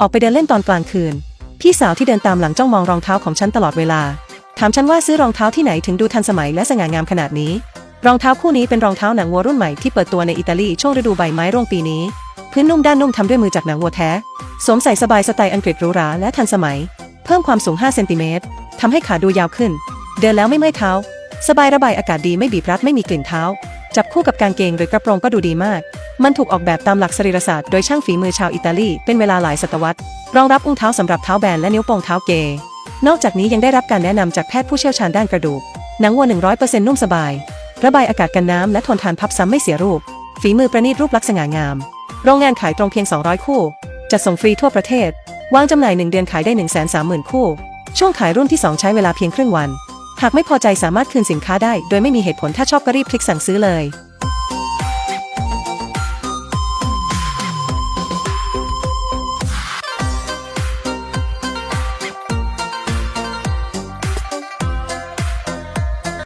ออกไปเดินเล่นตอนกลางคืน พี่สาวที่เดินตามหลังจ้องมองรองเท้าของฉันตลอดเวลา ถามฉันว่าซื้อรองเท้าที่ไหนถึงดูทันสมัยและสง่างามขนาดนี้ รองเท้าคู่นี้เป็นรองเท้าหนังวัวรุ่นใหม่ที่เปิดตัวในอิตาลีช่วงฤดูใบไม้ร่วงปีนี้ พื้นนุ่มด้านนุ่มทำด้วยมือจากหนังวัวแท้ สวมใส่สบายสไตล์อังกฤษหรูหราและทันสมัย เพิ่มความสูง 5 เซนติเมตรทำให้ขาดูยาวขึ้น เดินแล้วไม่เมื่อยเท้า สบายระบายอากาศดีไม่บีบรัดไม่มีกลิ่นเท้า จับคู่กับกางเกงหรือกระโปรงก็ดูดีมาก มันถูกออกแบบตามหลักสรีรศาสตร์โดยช่างฝีมือชาวอิตาลีเป็นเวลาหลายศตวรรษ รองรับอุ้งเท้าสำหรับเท้าแบนและนิ้วโป้งเท้าเกยนอกจากนี้ยังได้รับการแนะนำจากแพทย์ผู้เชี่ยวชาญด้านกระดูก หนังวัว 100%นุ่มสบาย ระบายอากาศกันน้ำและทนทานพับซ้ำไม่เสียรูป ฝีมือประณีตรูปลักษณ์สง่างาม โรงงานขายตรงเพียง 200 คู่ จัดส่งฟรีทั่วประเทศ วางจำหน่าย 1 เดือนขายได้ 130,000 คู่ ช่วงขายรุ่นที่ 2 ใช้เวลาเพียงครึ่งวัน หากไม่พอใจสามารถคืนสินค้าได้ โดยไม่มีเหตุผลถ้าชอบก็รีบคลิกสั่งซื้อเลย